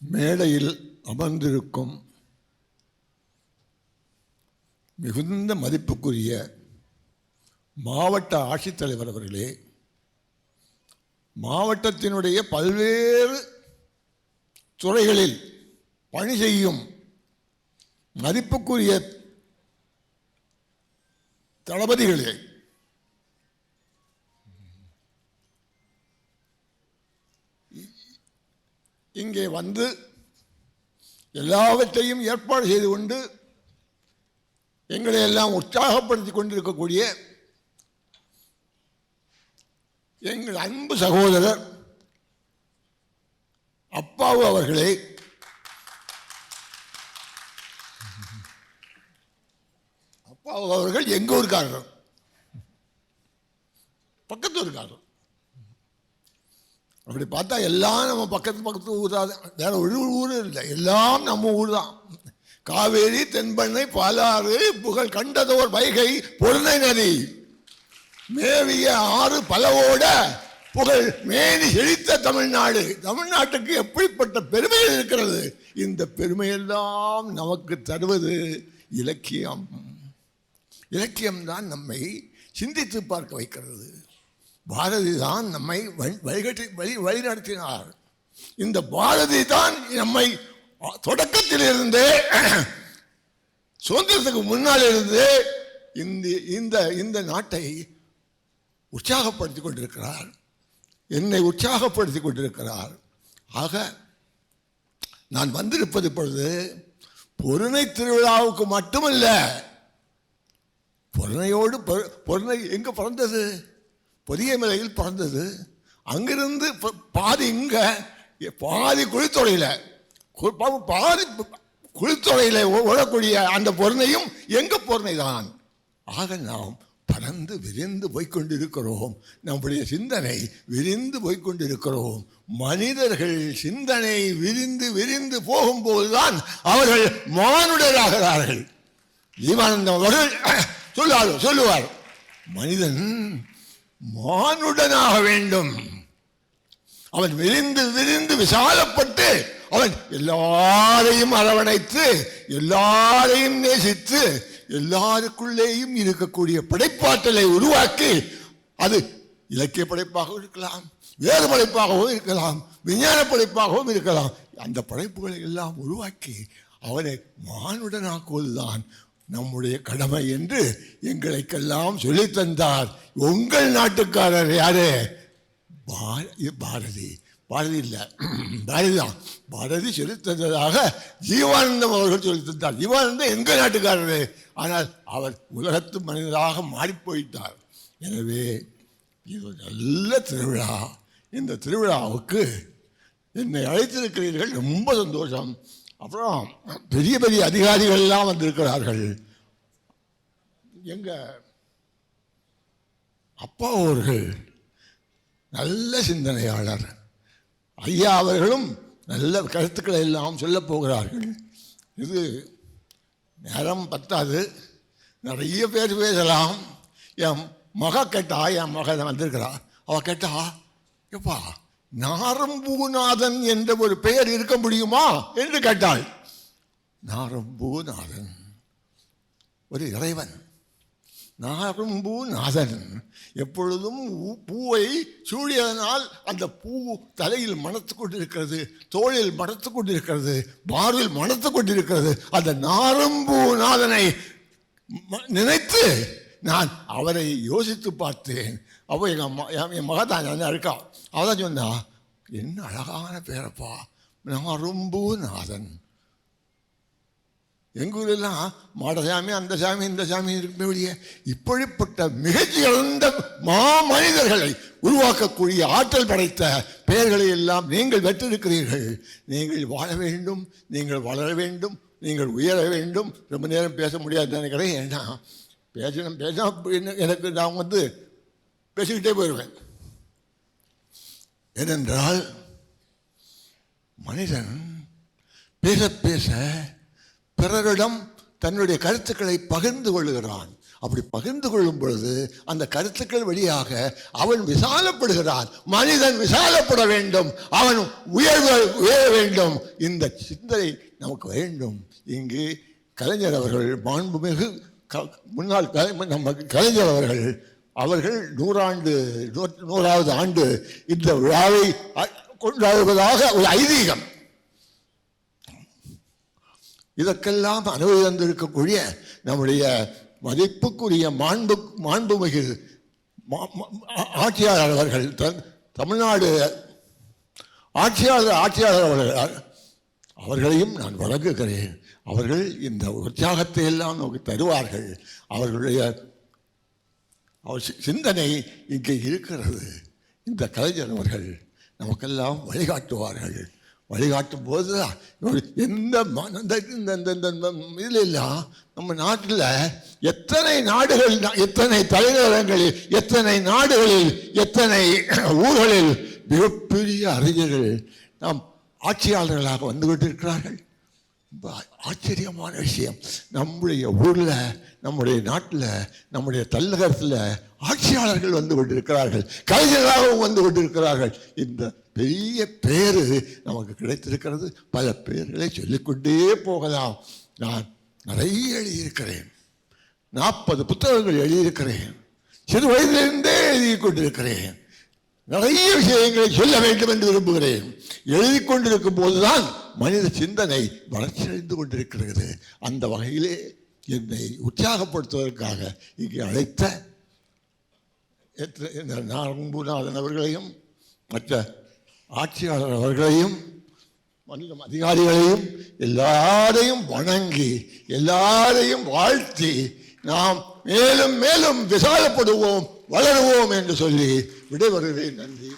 மேடையில் அமர்ந்திருக்கும் மிகுந்த மதிப்புக்குரிய மாவட்ட ஆட்சித்தலைவர் அவர்களே மாவட்டத்தினுடைய பல்வேறு துறைகளில் பணி செய்யும் மதிப்புக்குரிய தளபதிகளே இங்கே வந்து எல்லாவற்றையும் ஏற்பாடு செய்து கொண்டு எங்களை எல்லாம் உற்சாகப்படுத்தி கொண்டிருக்கக்கூடிய எங்கள் அன்பு சகோதரர் அப்பாவு அவர்களே. அப்பாவு அவர்கள் எங்கள் ஊருக்காரர் பக்கத்து ஊருக்காரர் அப்படி பார்த்தா எல்லாம் நம்ம பக்கத்து பக்கத்து ஊர் தான். வேற ஒரு ஊர் இல்லை. எல்லாம் நம்ம ஊர் தான். காவேரி தென்பண்ணை பாலாறு புகழ் கண்டதோர் வைகை பொருணை நதி. மேவிய ஆறு பலவோட புகழ் மேனி செழித்த தமிழ்நாடு. தமிழ்நாட்டுக்கு எப்படிப்பட்ட பெருமைகள் இருக்கிறது? இந்த பெருமையெல்லாம் நமக்கு தருவது இலக்கியம். இலக்கியம்தான் நம்மை சிந்தித்து பார்க்க வைக்கிறது. பாரதி தான் நம்மை வழிகட்டி வழி வழிநடத்தினார் இந்த பாரதி தான் நம்மை தொடக்கத்திலிருந்து சுதந்திரத்துக்கு முன்னால் இருந்து இந்த இந்த இந்த நாட்டை உற்சாகப்படுத்தி கொண்டிருக்கிறார். என்னை உற்சாகப்படுத்தி கொண்டிருக்கிறார். ஆக நான் வந்திருப்பது இப்பொழுது பொருணை திருவிழாவுக்கு மட்டுமல்ல பொருணையோடு பொரு- பொருணை எங்கே பிறந்தது? பொதிய மலையில் பிறந்தது. அங்கிருந்து ப- பாதி இங்கே பாதி குளித்தொடையில. பாதி குளித்தொடையில ஓடக்கூடிய அந்த பொருணையும் எங்கள் பொருணை தான் ஆக நாம் பறந்து விரிந்து போய்கொண்டிருக்கிறோம். நம்முடைய சிந்தனை விரிந்து போய்க்கொண்டிருக்கிறோம் மனிதர்கள் சிந்தனை விரிந்து விரிந்து போகும்போதுதான் அவர்கள் மானுடராகிறார்கள். ஜீவானந்தம் அவர்கள் சொல்லுவார் சொல்லுவார். மனிதன் மானுடனாக வேண்டும். அவன் விரிந்து விரிந்து விசாலப்பட்டு அவன் எல்லாரையும் அரவணைத்து எல்லாரையும் நேசித்து எல்லாருக்குள்ளேயும் இருக்கக்கூடிய படைப்பாற்றலை உருவாக்கி அது இலக்கிய படைப்பாகவும் இருக்கலாம் வேறு படைப்பாகவும் இருக்கலாம் விஞ்ஞான படைப்பாகவும் இருக்கலாம். அந்த படைப்புகளை எல்லாம் உருவாக்கி அவனை மானுடனாக்குவதுதான் நம்முடைய கடமை என்று எங்களுக்கெல்லாம் சொல்லித்தந்தார். உங்கள் நாட்டுக்காரர் யாரு? பார- பாரதி. பாரதி இல்லை. பாரதி தான். பாரதி சொல்லித் தந்ததாக ஜீவானந்தம் அவர்கள் சொல்லித் தந்தார் ஜீவானந்தம் எங்கள் நாட்டுக்காரரு. ஆனால் அவர் உலகத்து மனிதராக மாறிப்போயிட்டார். எனவே இது நல்ல திருவிழா. இந்த திருவிழாவுக்கு என்னை அழைத்திருக்கிறீர்கள் ரொம்ப சந்தோஷம். அப்புறம் பெரிய பெரிய அதிகாரிகள் எல்லாம் வந்திருக்கிறார்கள். எங்க அப்பா அவர்கள் நல்ல சிந்தனையாளர். ஐயா அவர்களும் நல்ல கருத்துக்களை எல்லாம் சொல்லப் போகிறார்கள். இது நேரம் பத்தாது. நிறைய பேர் பேசலாம். என் மக கேட்டா என் மகன் வந்திருக்கிறா. அவ கேட்டா எப்பா நாரம்பூநாதன் என்ற ஒரு பெயர் இருக்க முடியுமா என்று கேட்டாள். நாரம்பூநாதன். ஒரு இறைவன். நாரம்பூநாதன். எப்பொழுதும் பூவை சூழியதனால் அந்த பூ தலையில் மணத்து கொண்டிருக்கிறது தோளில் மணத்து கொண்டிருக்கிறது மார்பில் மணத்து கொண்டிருக்கிறது. அந்த நாரம்பூநாதனை நினைத்து நான் அவரை யோசித்து பார்த்தேன். அப்போ எங்கள் அம்மா என் என் மகா தான் இருக்கா அவள் தான் சொன்னா என்ன அழகான பேரப்பா. நாரும்பூ நாதன். எங்கூரெல்லாம் மாடசாமி அந்த சாமி இந்த சாமி இருக்குமே இப்படிப்பட்ட மிகச்சிறந்த மாமனிதர்களை உருவாக்கக்கூடிய ஆற்றல் படைத்த பெயர்களை எல்லாம் நீங்கள் பெற்றிருக்கிறீர்கள். நீங்கள் வாழ வேண்டும் நீங்கள் வளர வேண்டும் நீங்கள் உயர வேண்டும். ரொம்ப நேரம் பேச முடியாது நினைக்கிறேன். ஏன்னா பேசணும் பேச எனக்கு நான் வந்து பேசிக்கிட்டே போயிடுவேன் ஏனென்றால் மனிதன் பேச பேச பிறரிடம் தன்னுடைய கருத்துக்களை பகிர்ந்து கொள்ளுகிறான். அப்படி பகிர்ந்து கொள்ளும் பொழுது அந்த கருத்துக்கள் வழியாக அவன் விசாலப்படுகிறான். மனிதன் விசாலப்பட வேண்டும். அவன் உயர்வு உயர வேண்டும். இந்த சிந்தனை நமக்கு வேண்டும். இங்கு கலைஞர் அவர்கள் மாண்புமிகு க- முன்னாள் கலை நம்ம கலைஞர் அவர்கள் அவர்கள் நூறாண்டு நூற்று நூறாவது ஆண்டு இந்த விழாவை கொண்டாடுவதாக ஒரு ஐதீகம். இதற்கெல்லாம் அனுமதி தந்திருக்கக்கூடிய நம்முடைய மதிப்புக்குரிய மாண்பு மாண்புமிகு மா- ஆட்சியாளர் அவர்கள் தமிழ்நாடு ஆட்சியாளர் ஆட்சியாளர் அவர்கள் அவர்களையும் நான் வழங்குகிறேன். அவர்கள் இந்த உற்சாகத்தை எல்லாம் நமக்கு தருவார்கள். அவர்களுடைய அவர் சி- சிந்தனை இங்கே இருக்கிறது. இந்த கலைஞர் அவர்கள் நமக்கெல்லாம் வழிகாட்டுவார்கள். வழிகாட்டும் போது எந்த ம- இந்த நம்ம நாட்டில் எத்தனை நாடுகள் எத்தனை தலைநகரங்களில் எத்தனை நாடுகளில் எத்தனை ஊர்களில் மிகப்பெரிய அறிஞர்கள் நாம் ஆட்சியாளர்களாக வந்து கொண்டிருக்கிறார்கள். ஆச்சரியமான விஷயம். நம்முடைய ஊரில் நம்முடைய நாட்டில் நம்முடைய தலைநகரத்தில் ஆட்சியாளர்கள் வந்து கொண்டிருக்கிறார்கள். கலைஞர்களாகவும் வந்து கொண்டிருக்கிறார்கள். இந்த பெரிய பேர் நமக்கு கிடைத்திருக்கிறது. பல பேர்களை சொல்லிக்கொண்டே போகலாம். நான் நிறைய எழுதியிருக்கிறேன். நாற்பது புத்தகங்கள் எழுதியிருக்கிறேன். சிறு வயதிலிருந்தே எழுதி கொண்டிருக்கிறேன் நிறைய விஷயங்களை சொல்ல வேண்டும் என்று விரும்புகிறேன். எழுதி கொண்டிருக்கும் போதுதான் மனித சிந்தனை வளர்ச்சியடைந்து கொண்டிருக்கிறது. அந்த வகையிலே என்னை உற்சாகப்படுத்துவதற்காக இங்கே அழைத்த எத்த- அவர்களையும் மற்ற ஆட்சியாளர் அவர்களையும் மனிதம் அதிகாரிகளையும் எல்லாரையும் வணங்கி எல்லாரையும் வாழ்த்தி நாம் மேலும் மேலும் விசாலப்படுவோம் வளருவோம் என்று சொல்லி விடைபெறுவேன். நன்றி.